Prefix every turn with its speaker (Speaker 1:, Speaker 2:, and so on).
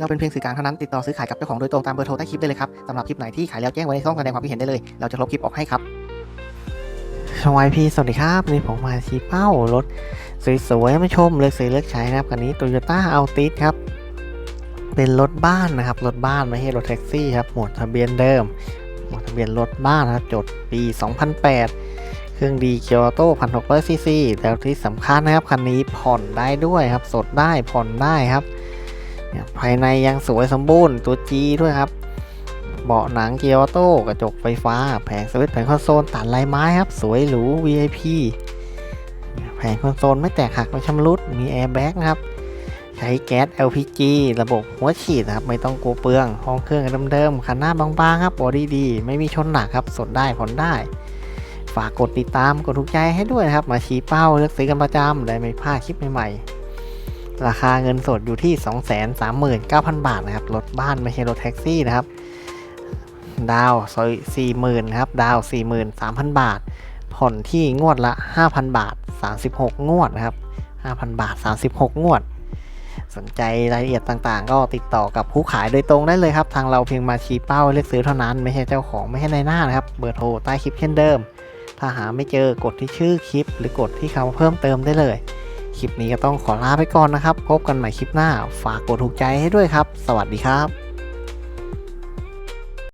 Speaker 1: เราเป็นเพียงสื่อกลางเท่านั้นติดต่อซื้อขายกับเจ้าของโดยตรงตามเบอร์โทรใต้คลิปได้เลยครับสำหรับคลิปไหนที่ขายแล้วแจ้งไว้ในช่องแสดงความคิดเห็นได้เลย เราจะลบคลิปออกให้ครับสวัสดีพี่สวัสดีครับนี่ผมมาชี้เป้ารถสวยๆมาชมเลือกซื้อเลือกใช้นะครับคันนี้ Toyota Altis ครับเป็นรถบ้านนะครับรถบ้านไม่ใช่รถแท็กซี่ครับหมวดทะเบียนเดิมหมวดทะเบียนรถบ้านนะครับจดปี 2008 เครื่องดีเกียวโต้1,600ซีซีแล้วที่สำคัญนะครับคันนี้ผ่อนได้ด้วยครับสดได้ผ่อนได้ครับ ภายในยังสวยสมบูรณ์ตัว G ด้วยครับ เบาะหนังเกียวโต้กระจกไฟฟ้า แผงสวิตช์แผงคอนโซลตัดลายไม้ครับ สวยหรู VIP แผงคอนโซลไม่แตกหักไม่ชำรุดมีแอร์แบ็กนะครับ ใช้แก๊ส LPG ระบบหัวฉีดครับ ไม่ต้องกลัวเปลือง ห้องเครื่องเดิมๆคันหน้าบางๆครับบอดี้ดี ไม่มีชนหนักครับ สดได้ผ่อนได้ ฝากกดติดตามกดถูกใจให้ด้วยครับ มาชี้เป้าเลือกซื้อกันประจำได้ไม่พลาดคลิปใหม่ๆ ราคาเงินสดอยู่ที่ 239,000 บาทนะครับ รถบ้านไม่ใช่รถแท็กซี่นะครับ ดาวซอย40,000ครับ ดาว 43,000 บาท ผ่อนที่งวดละ 5,000 บาท 36 งวดนะครับ 5,000 บาท 36 งวด สนใจรายละเอียดต่างๆ ก็ติดต่อกับผู้ขายโดยตรงได้เลยครับ ทางเราเพียงมาชี้เป้าเลือกซื้อเท่านั้น ไม่ใช่เจ้าของไม่ใช่ในหน้านะครับ เบอร์โทรใต้คลิปเช่นเดิม ถ้าหาไม่เจอกดที่ชื่อคลิป หรือกดที่คำเพิ่มเติมได้เลย คลิปนี้ก็ต้องขอลาไปก่อนนะครับ พบกันใหม่คลิปหน้า ฝากกดถูกใจให้ด้วยครับ สวัสดีครับ